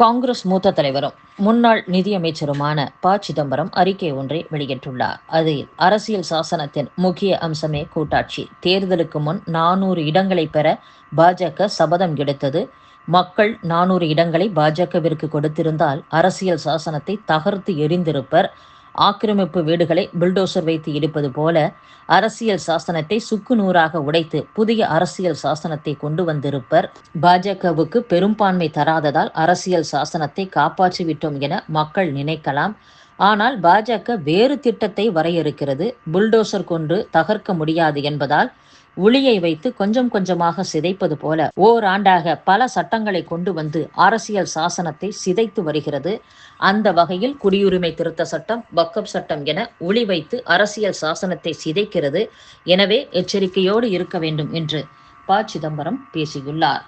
காங்கிரஸ் மூத்த தலைவரும் முன்னாள் நிதியமைச்சருமான ப. சிதம்பரம் அறிக்கை ஒன்றை வெளியிட்டுள்ளார். அதில் அரசியல் சாசனத்தின் முக்கிய அம்சமே கூட்டாட்சி. தேர்தலுக்கு முன் நானூறு இடங்களை பெற பாஜக சபதம் எடுத்தது. மக்கள் நானூறு இடங்களை பாஜகவிற்கு கொடுத்திருந்தால் அரசியல் சாசனத்தை தகர்த்து எரிந்திருப்பர் ஆக்கிரமிப்பு வீடுகளை புல்டோசர் வைத்து இடிப்பது போல அரசியல் சாசனத்தை சுக்கு நூறாக உடைத்து புதிய அரசியல் சாசனத்தை கொண்டு வந்திருப்பர். பாஜகவுக்கு பெரும்பான்மை தராததால் அரசியல் சாசனத்தை காப்பாற்றிவிட்டோம் என மக்கள் நினைக்கலாம். ஆனால் பாஜக வேறு திட்டத்தை வரையறுக்கிறது. புல்டோசர் கொண்டு தகர்க்க முடியாது என்பதால் உளியை வைத்து கொஞ்சம் கொஞ்சமாக சிதைப்பது போல ஓராண்டாக பல சட்டங்களை கொண்டு வந்து அரசியல் சாசனத்தை சிதைத்து வருகிறது. அந்த வகையில் குடியுரிமை திருத்த சட்டம் பக்கப் சட்டம் என உளி வைத்து அரசியல் சாசனத்தை சிதைக்கிறது. எனவே எச்சரிக்கையோடு இருக்க வேண்டும் என்று ப. சிதம்பரம் பேசியுள்ளார்.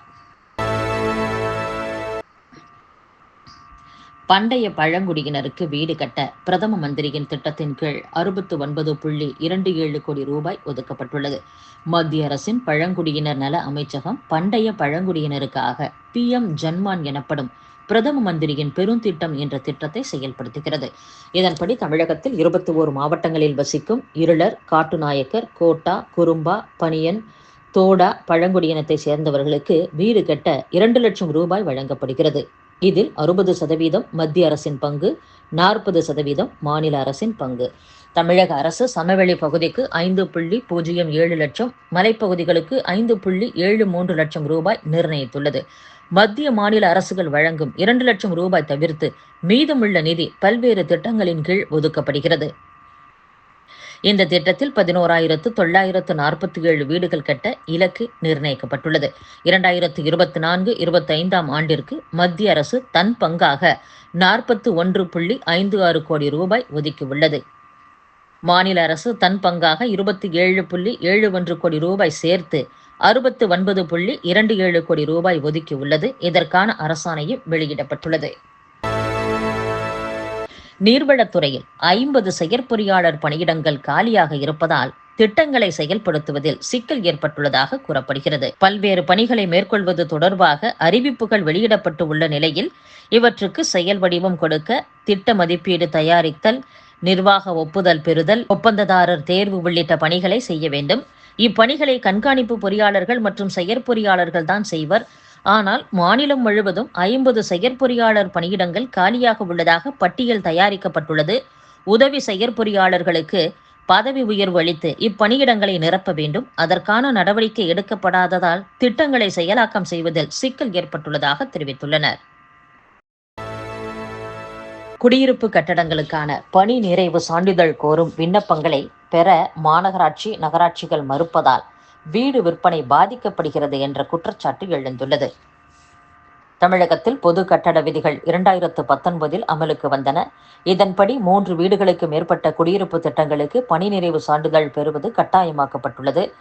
பண்டைய பழங்குடியினருக்கு வீடு கட்ட பிரதம மந்திரியின் திட்டத்தின் கீழ் அறுபத்து ஒன்பது புள்ளி இரண்டு ஏழு கோடி ரூபாய் ஒதுக்கப்பட்டுள்ளது. மத்திய அரசின் பழங்குடியினர் நல அமைச்சகம் பண்டைய பழங்குடியினருக்காக பி. எம். ஜன்மான் எனப்படும் பிரதம மந்திரியின் பெருந்திட்டம் என்ற திட்டத்தை செயல்படுத்துகிறது. இதன்படி தமிழகத்தில் இருபத்தி ஓரு மாவட்டங்களில் வசிக்கும் இருளர் காட்டுநாயக்கர் கோட்டா குறும்பா பனியன் தோடா பழங்குடியினத்தை சேர்ந்தவர்களுக்கு வீடு கட்ட இரண்டு லட்சம் ரூபாய் வழங்கப்படுகிறது. இதில் அறுபது சதவீதம் மத்திய அரசின் பங்கு நாற்பது சதவீதம் மாநில அரசின் பங்கு. தமிழக அரசு சமவெளி பகுதிக்கு ஐந்து புள்ளி பூஜ்ஜியம் ஏழு லட்சம் மலைப்பகுதிகளுக்கு ஐந்து புள்ளி ஏழு மூன்று லட்சம் ரூபாய் நிர்ணயித்துள்ளது. மத்திய மாநில அரசுகள் வழங்கும் இரண்டு லட்சம் ரூபாய் தவிர்த்து மீதமுள்ள நிதி பல்வேறு திட்டங்களின் கீழ் ஒதுக்கப்படுகிறது. இந்த திட்டத்தில் பதினோராயிரத்து தொள்ளாயிரத்து நாற்பத்தி ஏழு வீடுகள் கட்ட இலக்கு நிர்ணயிக்கப்பட்டுள்ளது. இரண்டாயிரத்து இருபத்தி நான்கு இருபத்தி ஐந்தாம் ஆண்டிற்கு மத்திய அரசு தன் பங்காக நாற்பத்து ஒன்று புள்ளி ஐந்து ஆறு கோடி ரூபாய் ஒதுக்கியுள்ளது. மாநில அரசு தன் பங்காக இருபத்தி ஏழு புள்ளி ஏழு ஒன்று கோடி ரூபாய் சேர்த்து அறுபத்து ஒன்பது புள்ளி இரண்டு ஏழு கோடி ரூபாய் ஒதுக்கியுள்ளது. இதற்கான அரசாணையும் வெளியிடப்பட்டுள்ளது. நீர்வளத்துறையில் ஐம்பது செயற்பொறியாளர் பணியிடங்கள் காலியாக இருப்பதால் திட்டங்களை செயல்படுத்துவதில் சிக்கல் ஏற்பட்டுள்ளதாக கூறப்படுகிறது. பல்வேறு பணிகளை மேற்கொள்வது தொடர்பாக அறிவிப்புகள் வெளியிடப்பட்டு உள்ள நிலையில் இவற்றுக்கு செயல் வடிவம் கொடுக்க திட்ட மதிப்பீடு தயாரித்தல் நிர்வாக ஒப்புதல் பெறுதல் ஒப்பந்ததாரர் தேர்வு உள்ளிட்ட பணிகளை செய்ய வேண்டும். இப்பணிகளை கண்காணிப்பு பொறியாளர்கள் மற்றும் செயற்பொறியாளர்கள் தான் செய்வர். ஆனால் மாநிலம் முழுவதும் ஐம்பது செயற்பொறியாளர் பணியிடங்கள் காலியாக உள்ளதாக பட்டியல் தயாரிக்கப்பட்டுள்ளது. உதவி செயற்பொறியாளர்களுக்கு பதவி உயர்வு அளித்து இப்பணியிடங்களை நிரப்ப வேண்டும். அதற்கான நடவடிக்கை எடுக்கப்படாததால் திட்டங்களை செயலாக்கம் செய்வதில் சிக்கல் ஏற்பட்டுள்ளதாக தெரிவித்துள்ளனர். குடியிருப்பு கட்டடங்களுக்கான பணி நிறைவு சான்றிதழ் கோரும் விண்ணப்பங்களை பெற மாநகராட்சி நகராட்சிகள் மறுப்பதால் வீடு விற்பனை பாதிக்கப்படுகிறது என்ற குற்றச்சாட்டு எழுந்துள்ளது. தமிழகத்தில் பொது கட்டட விதிகள் இரண்டாயிரத்து பத்தொன்பதில் அமலுக்கு வந்தன. இதன்படி மூன்று வீடுகளுக்கு மேற்பட்ட குடியிருப்பு திட்டங்களுக்கு பணி நிறைவு சான்றிதழ் பெறுவது கட்டாயமாக்கப்பட்டுள்ளது.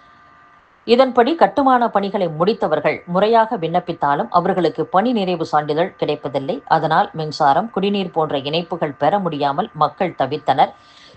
இதன்படி கட்டுமான பணிகளை முடித்தவர்கள் முறையாக விண்ணப்பித்தாலும் அவர்களுக்கு பணி நிறைவு சான்றிதழ் கிடைப்பதில்லை. அதனால் மின்சாரம் குடிநீர் போன்ற இணைப்புகள் பெற முடியாமல் மக்கள் தவித்தனர்.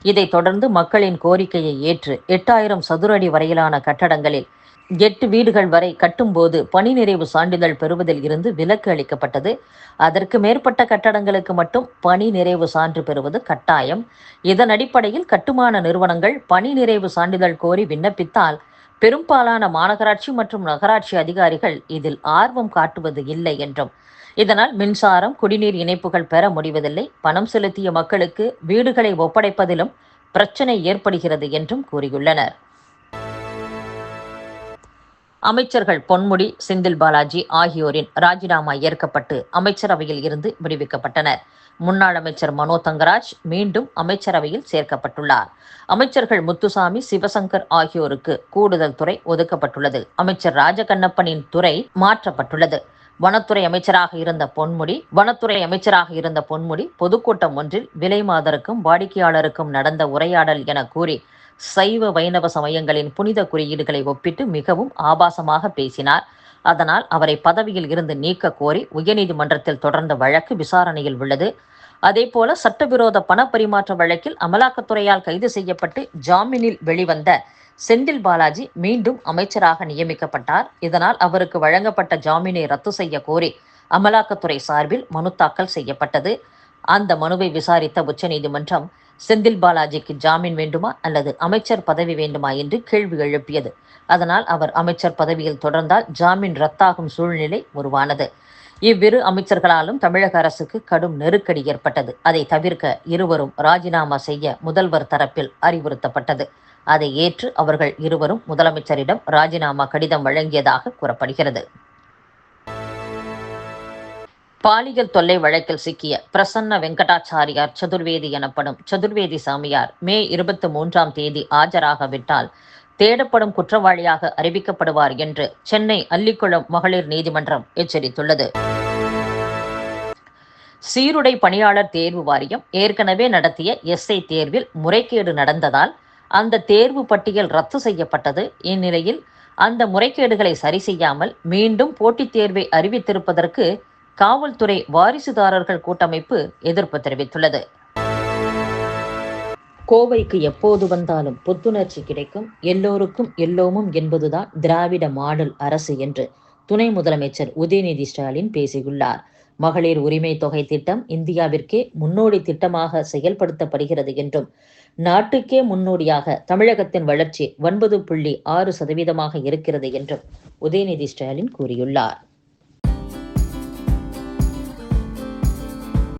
இதைத் தொடர்ந்து மக்களின் கோரிக்கையை ஏற்று எட்டாயிரம் சதுர அடி வரையிலான கட்டடங்களில் எட்டு வீடுகள் வரை கட்டும்போது பணி நிறைவு சான்றிதழ் பெறுவதில் இருந்து விலக்கு அளிக்கப்பட்டது. அதற்கு மேற்பட்ட கட்டடங்களுக்கு மட்டும் பணி நிறைவு சான்று பெறுவது கட்டாயம். இதன் அடிப்படையில் கட்டுமான நிறுவனங்கள் பணி நிறைவு சான்றிதழ் கோரி விண்ணப்பித்தால் பெரும்பாலான மாநகராட்சி மற்றும் நகராட்சி அதிகாரிகள் இதில் ஆர்வம் காட்டுவது இல்லை என்றும் இதனால் மின்சாரம் குடிநீர் இணைப்புகள் பெற முடிவதில்லை. பணம் செலுத்திய மக்களுக்கு வீடுகளை ஒப்படைப்பதிலும் பிரச்சனை ஏற்படுகிறது என்றும் கூறியுள்ளனர். அமைச்சர்கள் பொன்முடி செந்தில் பாலாஜி ஆகியோரின் ராஜினாமா ஏற்கப்பட்டு அமைச்சரவையில் இருந்து விடுவிக்கப்பட்டனர். முன்னாள் அமைச்சர் மனோ தங்கராஜ் மீண்டும் அமைச்சரவையில் சேர்க்கப்பட்டுள்ளார். அமைச்சர்கள் முத்துசாமி சிவசங்கர் ஆகியோருக்கு கூடுதல் துறை ஒதுக்கப்பட்டுள்ளது. அமைச்சர் ராஜகண்ணப்பனின் துறை மாற்றப்பட்டுள்ளது. வனத்துறை அமைச்சராக இருந்த பொன்முடி வனத்துறை அமைச்சராக இருந்த பொன்முடி பொதுக்கூட்டம் ஒன்றில் விலை மாதருக்கும் வாடிக்கையாளருக்கும் நடந்த உரையாடல் என கூறி சைவ வைணவ சமயங்களின் புனித குறியீடுகளை ஒப்பிட்டு மிகவும் ஆபாசமாக பேசினார். அதனால் அவரை பதவியில் இருந்து நீக்க கோரி உயர்நீதிமன்றத்தில் தொடர்ந்த வழக்கு விசாரணையில் உள்ளது. அதேபோல சட்டவிரோத பண பரிமாற்ற வழக்கில் அமலாக்கத்துறையால் கைது செய்யப்பட்டு ஜாமீனில் வெளிவந்த செந்தில் பாலாஜி மீண்டும் அமைச்சராக நியமிக்கப்பட்டார். இதனால் அவருக்கு வழங்கப்பட்ட ஜாமீனை ரத்து செய்ய கோரி அமலாக்கத்துறை சார்பில் மனு தாக்கல் செய்யப்பட்டது. அந்த மனுவை விசாரித்த உச்சநீதிமன்றம் செந்தில் பாலாஜிக்கு ஜாமீன் வேண்டுமா அல்லது அமைச்சர் பதவி வேண்டுமா என்று கேள்வி எழுப்பியது. அதனால் அவர் அமைச்சர் பதவியில் தொடர்ந்தால் ஜாமீன் ரத்தாகும் சூழ்நிலை உருவானது. இவ்விரு அமைச்சர்களாலும் தமிழக அரசுக்கு கடும் நெருக்கடி ஏற்பட்டது. அதை தவிர்க்க இருவரும் ராஜினாமா செய்ய முதல்வர் தரப்பில் அறிவுறுத்தப்பட்டது. அதை ஏற்று அவர்கள் இருவரும் முதலமைச்சரிடம் ராஜினாமா கடிதம் வழங்கியதாக கூறப்படுகிறது. பாலியல் தொல்லை வழக்கில் சிக்கிய பிரசன்ன வெங்கடாச்சாரியார் சதுர்வேதி எனப்படும் சதுர்வேதி சாமியார் மே இருபத்தி மூன்றாம் தேதி ஆஜராகவிட்டால் தேடப்படும் குற்றவாளியாக அறிவிக்கப்படுவார் என்று சென்னை அல்லிக்குளம் மகளிர் நீதிமன்றம் எச்சரித்துள்ளது. சீருடை பணியாளர் தேர்வு வாரியம் ஏற்கனவே நடத்திய எஸ்ஐ தேர்வில் முறைகேடு நடந்ததால் அந்த தேர்வு பட்டியல் ரத்து செய்யப்பட்டது. இந்நிலையில் அந்த முறைகேடுகளை சரி செய்யாமல் மீண்டும் போட்டித் தேர்வை அறிவித்திருப்பதற்கு காவல்துறை வாரிசுதாரர்கள் கூட்டமைப்பு எதிர்ப்பு தெரிவித்துள்ளது. கோவைக்கு எப்போது வந்தாலும் புத்துணர்ச்சி கிடைக்கும். எல்லோருக்கும் எல்லோமும் என்பதுதான் திராவிட மாடல் அரசு என்று துணை முதலமைச்சர் உதயநிதி ஸ்டாலின் பேசியுள்ளார். மகளிர் உரிமை தொகை திட்டம் இந்தியாவிற்கே முன்னோடி திட்டமாக செயல்படுத்தப்படுகிறது என்றும் நாட்டுக்கே முன்னோடியாக தமிழகத்தின் வளர்ச்சி ஒன்பது புள்ளி ஆறு சதவீதமாக இருக்கிறது என்றும் உதயநிதி ஸ்டாலின் கூறியுள்ளார்.